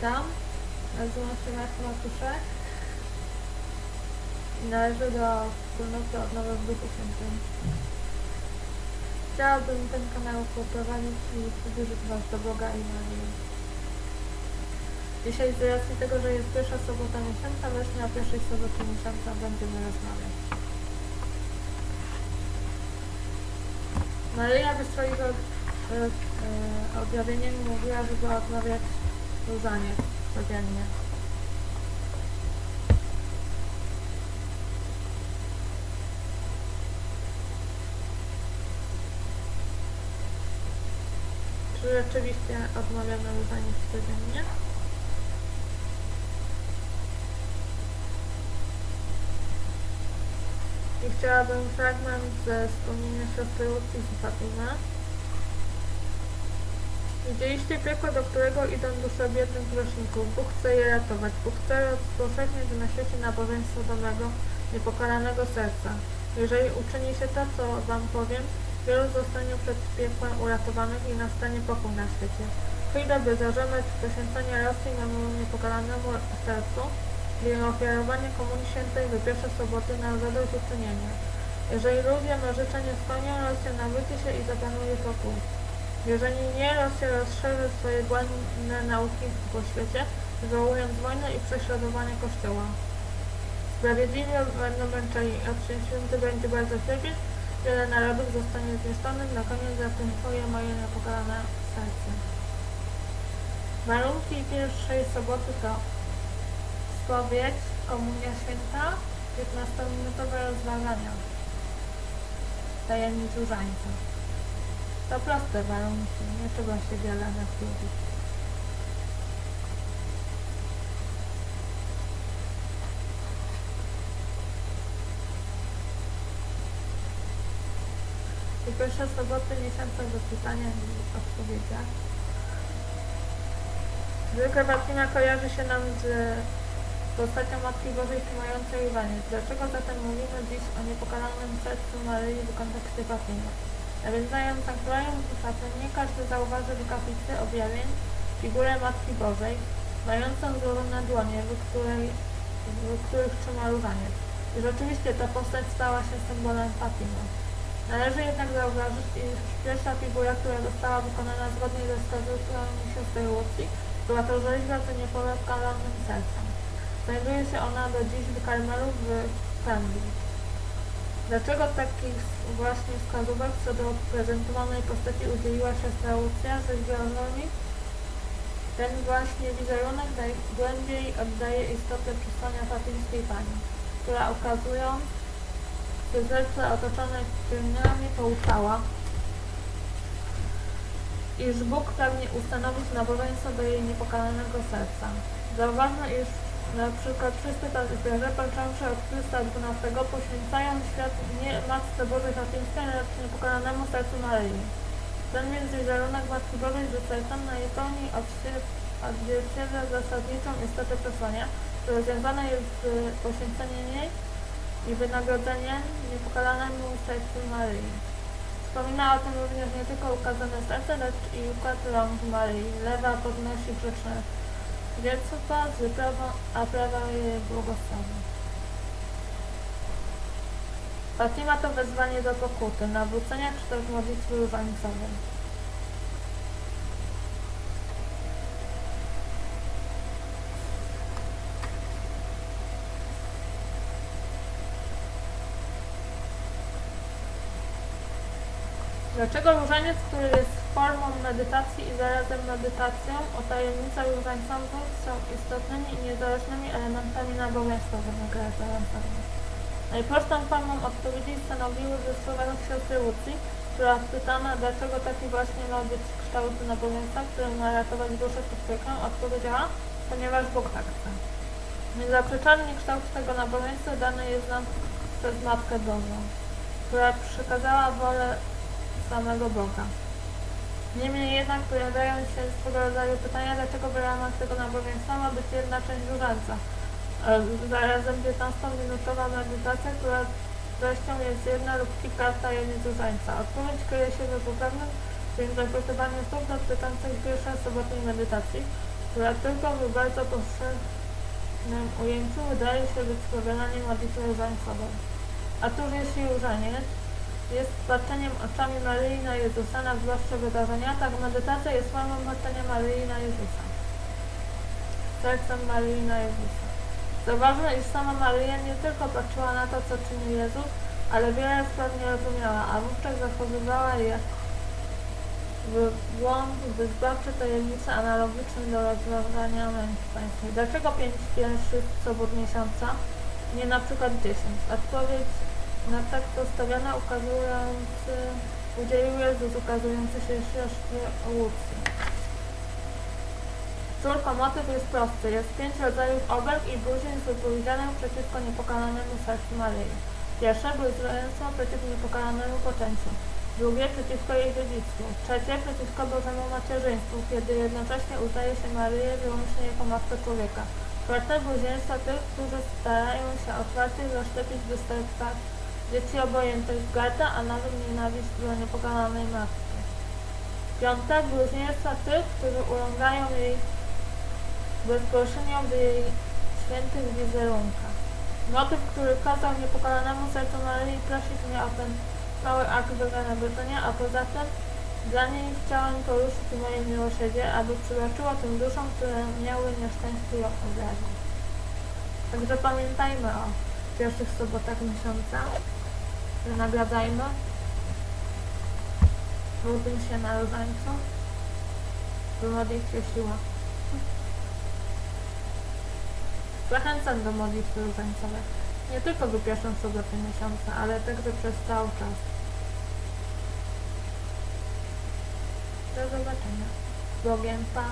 Witam. Nazywam się Marta Matuszek i należę do wspólnoty Odnowy w Duchu Świętym. Chciałabym ten kanał poprowadzić i przybliżyć Was do Boga i Marii. Dzisiaj z racji tego, że jest pierwsza sobota miesiąca, właśnie o pierwszej sobocie miesiąca będziemy rozmawiać. Maryja w swoim e, objawieniu mówiła, żeby odmawiać różaniec codziennie. Czy rzeczywiście odmawiamy różaniec codziennie? I chciałabym fragment ze wspomnienia siostry Lucji z Fatima. Widzieliście piekło, do którego idą dusze biednych grzeszników. Bóg chce je ratować. Bóg chce rozpowszechniać na świecie nabożeństwo domego, niepokalanego serca. Jeżeli uczyni się to, co wam powiem, wielu zostanie przed piekłem uratowanych i nastanie pokój na świecie. Przyjdę, by zażądać poświęcenia Rosji memu niepokalanemu sercu i ofiarowanie Komunii Świętej w pierwsze soboty na zadośćuczynienie. Jeżeli ludzie me życzenie spełnią, Rosja nawróci się i zapanuje pokój. Jeżeli nie, Rosja rozszerzy swoje błędne nauki po świecie, wywołując wojnę i prześladowanie Kościoła. Sprawiedliwie będą męczeni, a święty będzie bardzo cierpieć, wiele narodów zostanie zniszczonych, na koniec zatriumfuje moje niepokalane serce. Warunki pierwszej soboty to spowiedź, komunia święta, 15-minutowe rozważania, tajemnic różańca. To proste warunki, nie trzeba się wiele natrudzić. I pierwsze soboty miesiąca do pytania i odpowiedziach. Zwykle Fatima kojarzy się nam z postacią Matki Bożej trzymającej różaniec. Dlaczego zatem mówimy dziś o niepokalanym sercu Maryi w kontekście Fatimy? Nawiązając na krają nie każdy zauważy w kaplicy objawień figurę Matki Bożej, mającą złożone dłonie, w, której, w których trzyma różaniec. I rzeczywiście ta postać stała się symbolem Fatimy. Należy jednak zauważyć, iż pierwsza figura, która została wykonana zgodnie ze wskazówkami siostry Lucji, była to rzeźba z niepokalanym sercem. Znajduje się ona do dziś w Karmelu w Cambridge. Dlaczego takich właśnie wskazówek co do prezentowanej postaci udzieliła siostra Lucja rzeźbiarzowi? Ten właśnie wizerunek najgłębiej oddaje istotę przesłania fatyńskiej Pani, która okazując się serce otoczone ciemniami pouczała, iż Bóg pragnie ustanowić nabożeństwo do jej niepokalanego serca. Zauważmy, iż na przykład wszyscy tacy począwszy od Chrysta XII, poświęcają świat nie Matce Bożej Fatimskiej, lecz niepokalanemu sercu Maryi. Ten więc wizerunek Matki Bożej z sercem najpełniej odzwierciedla zasadniczą istotę przesłania, które związane jest z poświęceniem jej i wynagrodzeniem niepokalanemu sercu Maryi. Wspomina o tym również nie tylko ukazane serce, lecz i układ rąk Maryi. Lewa podnosi grzeczne z wyprawą, a prawa je błogosławi. Fatima to wezwanie do pokuty, nawrócenia czy też modlitwy różańcowej. Dlaczego różaniec, który jest formą medytacji i zarazem medytacją o tajemnicach różańcowych są istotnymi i niezależnymi elementami nabożeństwa wymagającego? Najprostszą formą odpowiedzi stanowiły ze słowa siostry Lucji, która pytana, dlaczego taki właśnie ma być kształt nabożeństwa, który ma ratować duszę przed pieką, odpowiedziała, ponieważ Bóg tak chce. Niezaprzeczalnie kształt tego nabożeństwa dany jest nam przez Matkę Bożą, która przekazała wolę samego Boga. Niemniej jednak pojawiają się swego rodzaju pytania, dlaczego w ramach tego nabożeństwa ma być jedna część różańca. Zarazem 15-minutowa medytacja, która treścią jest jedna lub kilka tajemnic różańca. Odpowiedź kryje się we poprawnym interpretowaniu słów dotyczących pierwszej sobotniej medytacji, która tylko w bardzo powszechnym ujęciu wydaje się być powielaniem modlitwy różańcowej. A tuż jeśli różaniec jest patrzeniem oczami Maryi na Jezusa na zwłaszcze wydarzenia, tak medytacja jest formą patrzenia Maryi na Jezusa. Sercem Maryi na Jezusa. Zauważmy, iż sama Maryja nie tylko patrzyła na to, co czyni Jezus, ale wiele spraw nie rozumiała, a wówczas zachowywała je w głąb wyzbawcze tajemnicy analogiczne do rozważania męstwa. Dlaczego pięć pierwszych sobot miesiąca, nie na przykład dziesięć? Odpowiedź na tak postawiona ukazujący, udzielił Jezus ukazujący się siostrze Łucji. Córko, motyw jest prosty. Jest pięć rodzajów obelg i bluźnierstw wypowiedzianych przeciwko niepokalanemu sercu Maryi. Pierwsze bluźnierstwo przeciw niepokalanemu poczęciu. Drugie przeciwko jej dziedzictwu. Trzecie przeciwko Bożemu macierzyństwu, kiedy jednocześnie uznaje się Maryję wyłącznie jako matkę człowieka. Czwarte bluźnierstwo tych, którzy starają się otwarcie zaszczepić w dzieci obojętność wzgarda, a nawet nienawiść do niepokalanej matki. Piąte bluźnierstwa tych, którzy urągają jej bezpośrednio w jej świętych wizerunkach. Motyw, który kazał niepokalanemu sercu Maryi prosić mnie o ten mały akt wynagrodzenia, a poza tym dla niej chciałem poruszyć moje miłosierdzie, aby przybaczyła tym duszom, które miały nieszczęście ją obrazić. Także pamiętajmy o pierwszych sobotach miesiąca, że nagradzajmy, módlmy się na różańcu, by modlitwie siła. Zachęcam do modlitwy różańcowej. Nie tylko w pierwszą sobotę miesiąca, ale także przez cały czas. Do zobaczenia. Bogiem, pa!